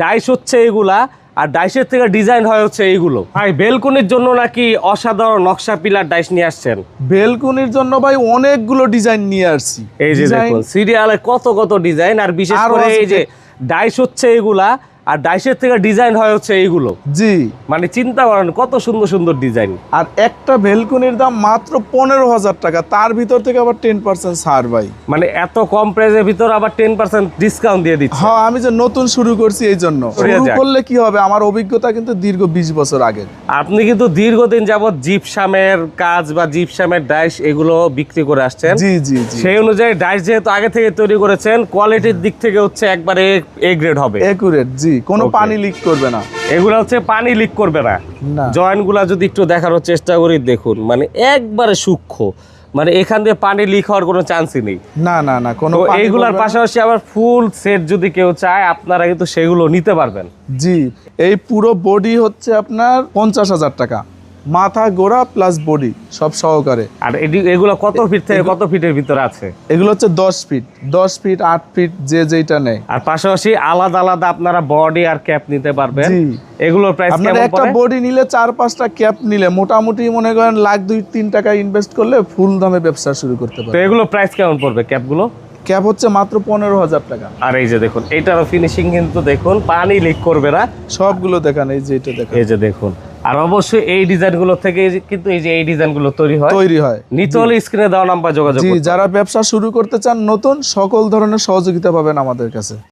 Dice হচ্ছে এগুলা আর ডাইসের থেকে ডিজাইন হয় হচ্ছে এইগুলো। ভাই বেলকুনির জন্য নাকি অসাধারণ নকশা পিলার ডাইস নিয়ে আসছেন? বেলকুনির জন্য ভাই অনেকগুলো ডিজাইন নিয়ে আসছি। এই যে দেখুন সিরিয়ালে কত কত ডিজাইন আর বিশেষ করে এই যে ডাইস হচ্ছে এগুলা আর ডাইসের থেকে ডিজাইন হয় হচ্ছে এইগুলো। জি। মানে চিন্তা করেন কত সুন্দর সুন্দর ডিজাইন। আর একটা ভেলকুনির দাম মাত্র পনেরো হাজার টাকা তার ভিতর থেকে আবার টেন পার্সেন্ট ছাড় ভাই। মানে এত কম প্রাইসের ভিতর আবার টেন পার্সেন্ট ডিসকাউন্ট দিয়ে দিচ্ছে। হ্যাঁ আমি যে নতুন শুরু করছি এই জন্য। শুরু করলে কি হবে? আমার অভিজ্ঞতা কিন্তু দীর্ঘ বিশ বছর আগের। আপনি কিন্তু দীর্ঘদিন যাবত জিপসামের কাজ বা জিপসামের ডাইস এগুলো বিক্রি করে আসছেন। জি জি জি। সেই অনুযায়ী ডাইস যেহেতু আগে থেকে তৈরি করেছেন কোয়ালিটির দিক থেকে হচ্ছে একবারে এ গ্রেড হবে। একুরেট জি। কোনো পানি লিক করবে না। এগুলো হচ্ছে পানি লিক করবে না। জয়েন্টগুলা যদি একটু দেখানোর চেষ্টা করি দেখুন মানে একবারে সূক্ষ্ম। মানে এখান দিয়ে পানি লিক হওয়ার কোনো চান্সই নেই। না না না কোনো এইগুলার পাশাপাশি আবার ফুল সেট যদি কেউ চায় আপনারা কিন্তু সেগুলো নিতে পারবেন। জি এই পুরো বডি হচ্ছে আপনার পঞ্চাশ হাজার টাকা। মাথা গোড়া প্লাস বডি সব সহকারে। আর এগুলো কত ফিট থেকে কত ফিটের ভিতরে আছে? এগুলো হচ্ছে দশ ফিট দশ ফিট আট ফিট যে যেটা নেয়। আর পাশাপাশি আলাদা আলাদা আপনারা বডি আর ক্যাপ নিতে পারবেন। এগুলোর প্রাইস আপনার একটা বডি নিলে চার পাঁচটা ক্যাপ নিলে মোটামুটি মনে করেন লাখ দুই তিন টাকা ইনভেস্ট করলে ফুল দামে ব্যবসা শুরু করতে তো এগুলো প্রাইস কেমন পড়বে ক্যাপগুলো ক্যাপ হচ্ছে মাত্র পনেরো হাজার টাকা। আর এই যে দেখুন এটারও ফিনিশিং কিন্তু দেখুন পানি লিক করবে না। সবগুলো দেখান এই যে এটা দেখান। এই যে দেখুন আর অবশ্যই এই ডিজাইনগুলো থেকে কিন্তু এই যে এই ডিজাইনগুলো তৈরি হয়। তৈরি হয়। নিচে হলে স্ক্রিনে দেওয়া নাম্বার যোগাযোগ যারা ব্যবসা শুরু করতে চান নতুন সকল ধরনের সহযোগিতা পাবেন আমাদের কাছে।